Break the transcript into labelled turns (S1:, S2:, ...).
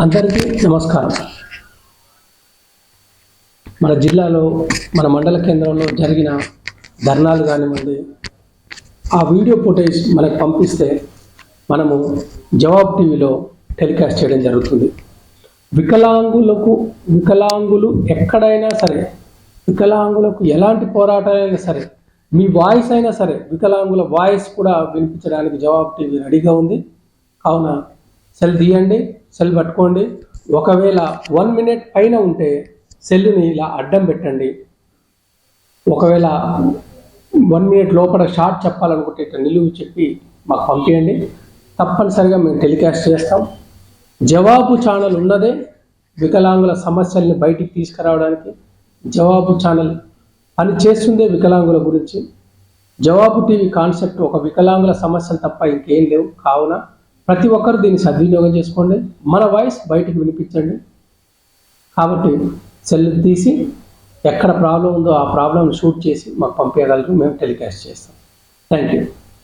S1: అందరికీ నమస్కారం. మన జిల్లాలో మన మండల కేంద్రంలో జరిగిన ధర్నాలు కానివ్వండి ఆ వీడియో ఫుటేజ్ మనకు పంపిస్తే మనము జవాబ్ టీవీలో టెలికాస్ట్ చేయడం జరుగుతుంది. వికలాంగులకు వికలాంగులు ఎక్కడైనా సరే వికలాంగులకు ఎలాంటి పోరాటాలైనా సరే మీ వాయిస్ అయినా సరే వికలాంగుల వాయిస్ కూడా వినిపించడానికి జవాబు టీవీ రెడీగా ఉంది. కావున సెల్ తీయండి. సెల్ పట్టుకోండి. ఒకవేళ వన్ మినిట్ పైన ఉంటే సెల్లుని ఇలా అడ్డం పెట్టండి. ఒకవేళ వన్ మినిట్ లోపల షార్ట్ చెప్పాలనుకుంటే ఇట్లా నిలువు చెప్పి మాకు పంపించండి తప్పనిసరిగా మేము టెలికాస్ట్ చేస్తాం. జవాబు ఛానల్ ఉన్నదే వికలాంగుల సమస్యల్ని బయటికి తీసుకురావడానికి. జవాబు ఛానల్ పని చేస్తుందే వికలాంగుల గురించి. జవాబు టీవీ కాన్సెప్ట్ ఒక వికలాంగుల సమస్యలు తప్ప ఇంకేం లేవు. కావున ప్రతి ఒక్కరు దీన్ని సద్వినియోగం చేసుకోండి. మన వాయిస్ బయటకు వినిపించండి. కాబట్టి సెల్ తీసి ఎక్కడ ప్రాబ్లం ఉందో ఆ ప్రాబ్లం షూట్ చేసి మాకు పంపించగలరు మేము టెలికాస్ట్ చేస్తాం. Thank you.